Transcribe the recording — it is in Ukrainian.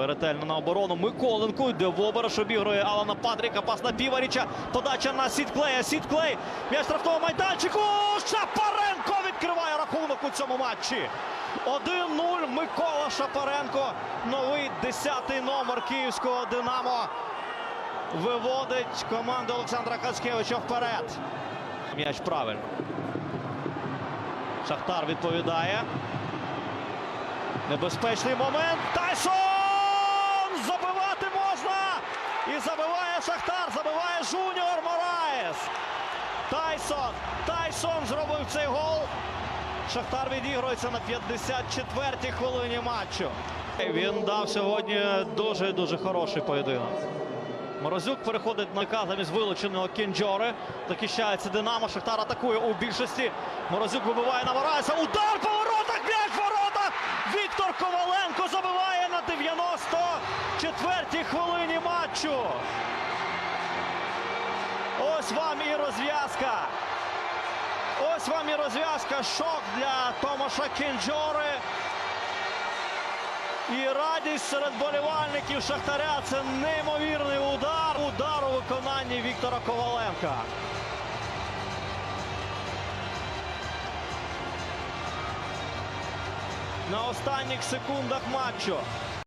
Налаштовує ретельно на оборону. Миколенко йде в обігрує Алана Патріка. Пас на Піваріча. Подача на Сітклея. Сітклей. М'яч штрафного майданчику. Шапаренко відкриває рахунок у цьому матчі. 1-0. Микола Шапаренко. Новий 10-й номер київського Динамо. Виводить команду Олександра Кацкевича вперед. М'яч правильно. Шахтар відповідає. Небезпечний момент. Тайсон! Забивати можна! І забиває Шахтар, забиває Жуніор Мораєс. Тайсон! Тайсон зробив цей гол. Шахтар відігрується на 54-й хвилині матчу. Він дав сьогодні дуже-дуже хороший поєдинок. Морозюк переходить на К замість вилученого Кінджори. Захищається Динамо. Шахтар атакує у більшості. Морозюк вибиває на Мораєса. Удар по 94-й хвилині матчу. Ось вам і розв'язка. Ось вам і розв'язка. Шок для Томаша Кінджори. І радість серед болівальників Шахтаря це неймовірний удар. Удар у виконанні Віктора Коваленка. На останніх секундах матчу